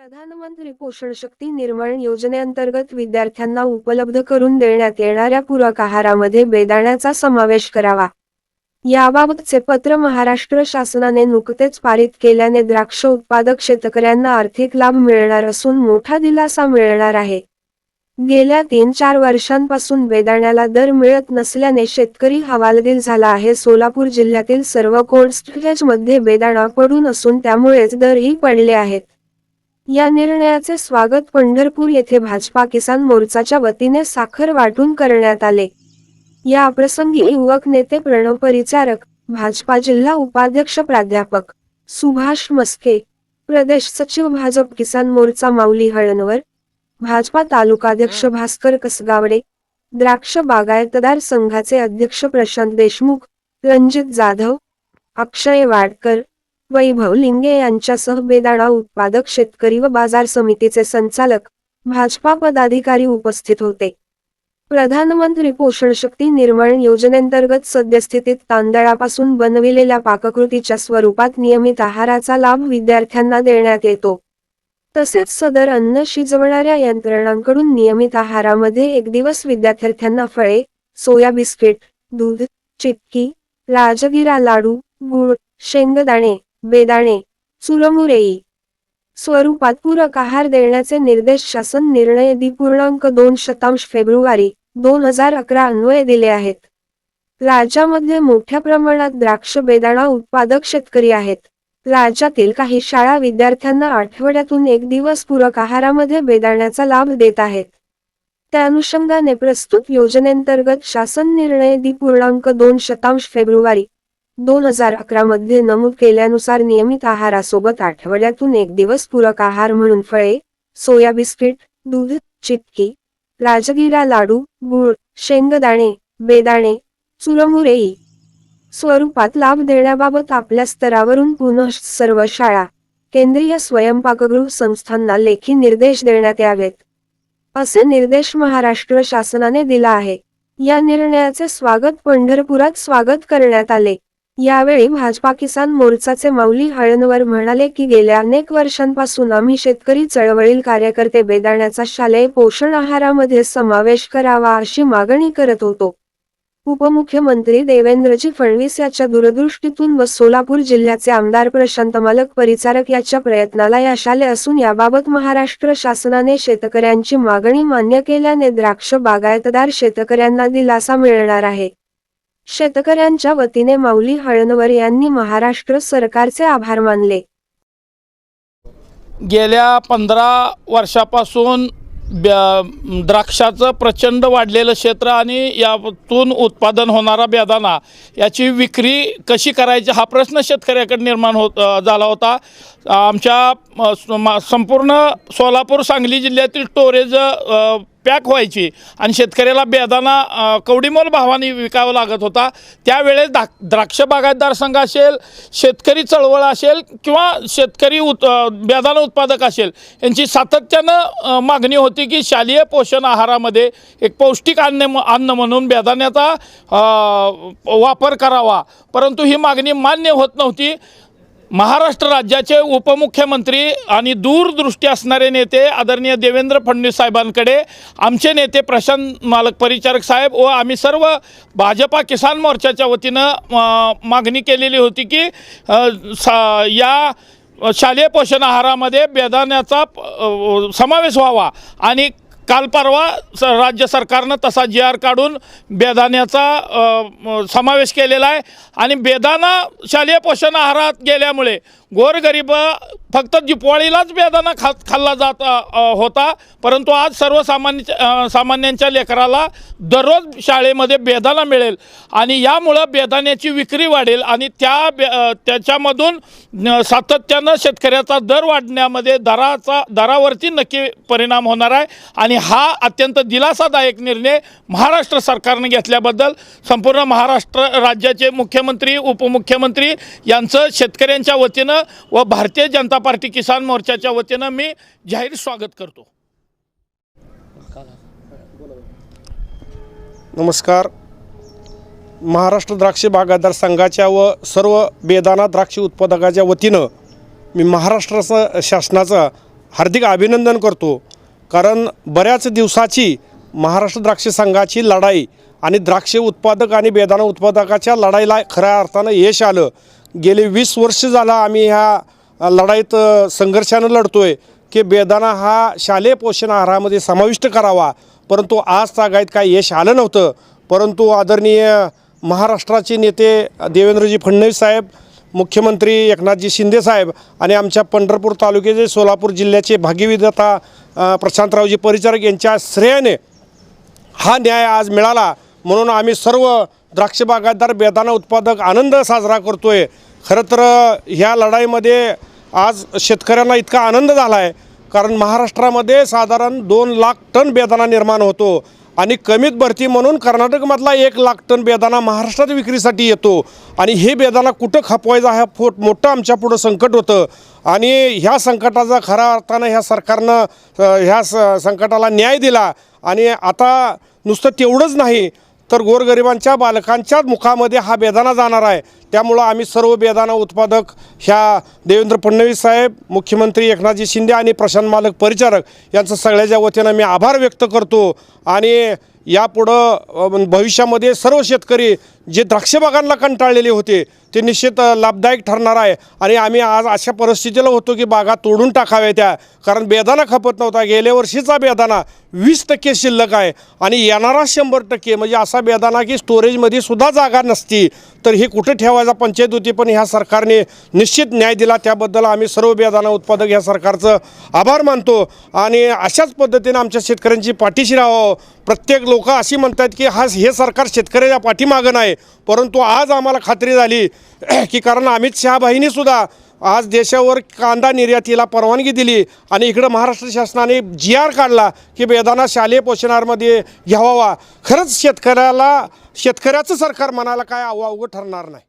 प्रधानमंत्री पोषण शक्ती निर्माण योजनेअंतर्गत विद्यार्थ्यांना उपलब्ध करून देण्यात येणाऱ्या पूरक आहारामध्ये बेदाण्याचा समावेश करावा. याबाबतचे पत्र महाराष्ट्र शासनाने नुकतेच पारित केल्याने द्राक्ष उत्पादक शेतकऱ्यांना आर्थिक लाभ मिळणार असून मोठा दिलासा मिळणार आहे. गेल्या तीन चार वर्षांपासून बेदाण्याला दर मिळत नसल्याने शेतकरी हवालदिल झाला आहे. सोलापूर जिल्ह्यातील सर्व कोल्ड स्टोरेजमध्ये बेदाणा पडून असून त्यामुळेच दरही पडले आहेत. या निर्णयाचे स्वागत पंढरपूर येथे भाजपा किसान मोर्चाच्या वतीने साखर वाटून करण्यात आले. या प्रसंगी युवक नेते प्रणव परिचारक भाजपा जिल्हा उपाध्यक्ष प्राध्यापक सुभाष मस्के प्रदेश सचिव भाजप किसान मोर्चा माऊली हळणवर भाजपा तालुकाध्यक्ष भास्कर कसगावडे द्राक्ष बागायतदार संघाचे अध्यक्ष प्रशांत देशमुख रणजित जाधव अक्षय वाडकर वैभव लिंगे यांच्यासह बेदाणा उत्पादक शेतकरी व बाजार समितीचे संचालक भाजपा पदाधिकारी उपस्थित होते. प्रधानमंत्री पोषण शक्ती निर्माण योजनेअंतर्गत सद्यस्थितीत तांदळापासून बनविलेल्या पाककृतीच्या स्वरूपात नियमित आहाराचा लाभ विद्यार्थ्यांना देण्यात येतो. तसेच सदर अन्न शिजवणाऱ्या यंत्रणांकडून नियमित आहारामध्ये एक दिवस विद्यार्थ्यांना फळे सोया बिस्किट दूध चिक्की राजगिरा लाडू गुळ शेंगदाणे बेदाणे चुरमुरेई स्वरूपात पूरक आहार देण्याचे निर्देश शासन निर्णय दि पूर्णांक दोन शतांश फेब्रुवारी दोन हजार अकरा अन्वये दिले आहेत. राज्यामध्ये मोठ्या प्रमाणात द्राक्ष बेदाणा उत्पादक शेतकरी आहेत. राज्यातील काही शाळा विद्यार्थ्यांना आठवड्यातून एक दिवस पूरक आहारामध्ये बेदाण्याचा लाभ देत आहेत. त्या अनुषंगाने प्रस्तुत योजनेंतर्गत शासन निर्णय दि पूर्णांक दोन शतांश फेब्रुवारी दोन हजार अकरा मध्ये नमूद केल्यानुसार नियमित आहारासोबत आठवड्यातून एक दिवस पूरक आहार म्हणून फळे सोया बिस्किट दूध चिटकी राजगिरा लाडू गुळ शेंगदाणे बेदाणे चुरमुरेई स्वरूपात लाभ देण्याबाबत आपल्या स्तरावरून पुनः सर्व शाळा केंद्रीय स्वयंपाकगृह संस्थांना लेखी निर्देश देण्यात यावेत. असे निर्देश महाराष्ट्र शासनाने दिला आहे. या निर्णयाचे स्वागत पंढरपुरात स्वागत करण्यात आले. यावेळी भाजपा किसान मोर्चाचे माऊली हळणवर म्हणाले की गेल्या अनेक वर्षांपासून आम्ही शेतकरी चळवळील कार्यकर्ते बेदाण्याचा शालेय पोषण आहारामध्ये समावेश करावा अशी मागणी करत होतो. उपमुख्यमंत्री देवेंद्रजी फडणवीस याच्या दूरदृष्टीतून व सोलापूर जिल्ह्याचे आमदार प्रशांत मालक परिचारक याच्या प्रयत्नाला यश आले असून याबाबत महाराष्ट्र शासनाने शेतकऱ्यांची मागणी मान्य केल्याने द्राक्ष बागायतदार शेतकऱ्यांना दिलासा मिळणार आहे. शेतकऱ्यांच्या वतीने माऊली हळणवर यांनी महाराष्ट्र सरकारचे आभार मानले. गेल्या पंधरा वर्षापासून द्राक्षाचं प्रचंड वाढलेलं क्षेत्र आणि यातून उत्पादन होणारा बेदाणा याची विक्री कशी करायची हा प्रश्न शेतकऱ्याकडे निर्माण होत झाला होता. आमच्या मा- संपूर्ण सोलापूर सांगली जिल्ह्यातील स्टोरेज पॅक व्हायची. आणि शेतकऱ्याला बेदाना कवडीमोल भावाने विकावा लागत होता. त्यावेळेस दा द्राक्ष बागायतदार संघ असेल शेतकरी चळवळ असेल किंवा शेतकरी उत बेदाना बेदाणा उत्पादक असेल यांची सातत्यानं मागणी होती की शालेय पोषण आहारामध्ये एक पौष्टिक अन्न अन्न म्हणून बेदाण्याचा वापर करावा. परंतु ही मागणी मान्य होत नव्हती. महाराष्ट्र राज्याचे उपमुख्यमंत्री आणि दूरदृष्टी असणारे नेते आदरणीय देवेंद्र फडणवीस साहेबांकडे आमचे नेते प्रशांत मालक परिचारक साहेब व आम्ही सर्व भाजपा किसान मोर्चाच्या वतीनं मागणी केलेली होती की सा या शालेय पोषण आहारामध्ये बेदाण्याचा समावेश व्हावा आणि काल परवा स राज्य सरकारनं तसा जी आर काढून बेदाण्याचा समावेश केलेला आहे. आणि बेदाना शालेय पोषण आहारात गेल्यामुळे गोरगरीब फक्त दिपवाळीलाच बेदाना खा खाल्ला जात होता. परंतु आज सर्वसामान्य सामान्यांच्या लेकराला दररोज शाळेमध्ये बेदाना मिळेल. आणि यामुळं बेदाण्याची विक्री वाढेल आणि त्या बे त्याच्यामधून सातत्यानं शेतकऱ्याचा दर वाढण्यामध्ये दराचा दरावरती नक्की परिणाम होणार आहे. आणि हा अत्यंत दिलासादायक निर्णय महाराष्ट्र सरकारने घेतल्याबद्दल संपूर्ण महाराष्ट्र राज्याचे मुख्यमंत्री उपमुख्यमंत्री यांचं शेतकऱ्यांच्या वतीनं व भारतीय जनता पार्टी किसान मोर्चाच्या वतीनं मी जाहीर स्वागत करतो. नमस्कार. महाराष्ट्र द्राक्ष बागायतदार संघाच्या व सर्व बेदाना द्राक्ष उत्पादकाच्या वतीनं मी महाराष्ट्र शासनाचं हार्दिक अभिनंदन करतो. कारण बऱ्याच दिवसाची महाराष्ट्र द्राक्ष संघाची लढाई आणि द्राक्ष उत्पादक आणि बेदाणा उत्पादकाच्या लढाईला खऱ्या अर्थानं यश आलं. गेले वीस वर्ष झालं आम्ही ह्या लढाईत संघर्षानं लढतो आहे की बेदाणा हा शालेय पोषण आहारामध्ये समाविष्ट करावा. परंतु आज तागायत काय यश आलं नव्हतं. परंतु आदरणीय महाराष्ट्राचे नेते देवेंद्रजी फडणवीस साहेब मुख्यमंत्री एकनाथजी शिंदे साहेब आणि आमच्या पंढरपूर तालुक्याचे सोलापूर जिल्ह्याचे भागीविधता प्रशांतरावजी परिचारक यांच्या श्रेयाने हा न्याय आज मिळाला. म्हणून आम्ही सर्व द्राक्ष बागायतदार उत्पादक आनंद साजरा करतो आहे खरं तर ह्या लढाईमध्ये आज शेतकऱ्यांना इतका आनंद झाला आहे कारण महाराष्ट्रामध्ये साधारण दोन लाख टन बेदाणा निर्माण होतो आणि कमीत भरती म्हणून कर्नाटकमधला एक लाख टन बेदाना महाराष्ट्रात विक्रीसाठी येतो. आणि हे बेदाना कुठं खपवायचा हा फो मोठं आमच्या पुढं संकट होतं. आणि ह्या संकटाचा खऱ्या अर्थानं ह्या सरकारनं ह्या स संकटाला न्याय दिला. आणि आता नुसतं तेवढंच नाही तर गोरगरिबांच्या बालकांच्याच मुखामध्ये हा बेदाना जाणार आहे. त्यामुळं आम्ही सर्व बेदाना उत्पादक ह्या देवेंद्र फडणवीस साहेब मुख्यमंत्री एकनाथजी शिंदे आणि प्रशांत मालक परिचारक यांचं सगळ्याच्या वतीनं मी आभार व्यक्त करतो. आणि यापुढं भविष्यामध्ये सर्व शेतकरी जे द्राक्षबागांना कंटाळलेले होते ते निश्चित लाभदायक ठरणार आहे. आणि आम्ही आज अशा परिस्थितीला होतो की बागा तोडून टाकाव्या त्या. कारण बेदाना खपत नव्हता. गेल्या वर्षीचा बेदाना वीस टक्के शिल्लक आहे. आणि येणारा शंभर टक्के म्हणजे असा बेदाना की स्टोरेजमध्ये सुद्धा जागा नसती. तर हे कुठे ठेवायचा पंचायत होती पण ह्या सरकारने निश्चित न्याय दिला. त्याबद्दल आम्ही सर्व बेदाना उत्पादक ह्या सरकारचं आभार मानतो. आणि अशाच पद्धतीने आमच्या शेतकऱ्यांची पाठीशी राहावं. प्रत्येक लोक अशी म्हणतात की हा हे सरकार शेतकऱ्याच्या पाठीमागं नाही. परंतु आज आम्हाला खात्री झाली की कारण अमित शहा बाईंनीसुद्धा आज देशावर कांदा निर्यातीला परवानगी दिली आणि इकडं महाराष्ट्र शासनाने जी आर काढला की बेदाना शालेय पोषणामध्ये घ्यावा खरंच शेतकऱ्याला शेतकऱ्याचं सरकार म्हणायला काय अव ठरणार नाही.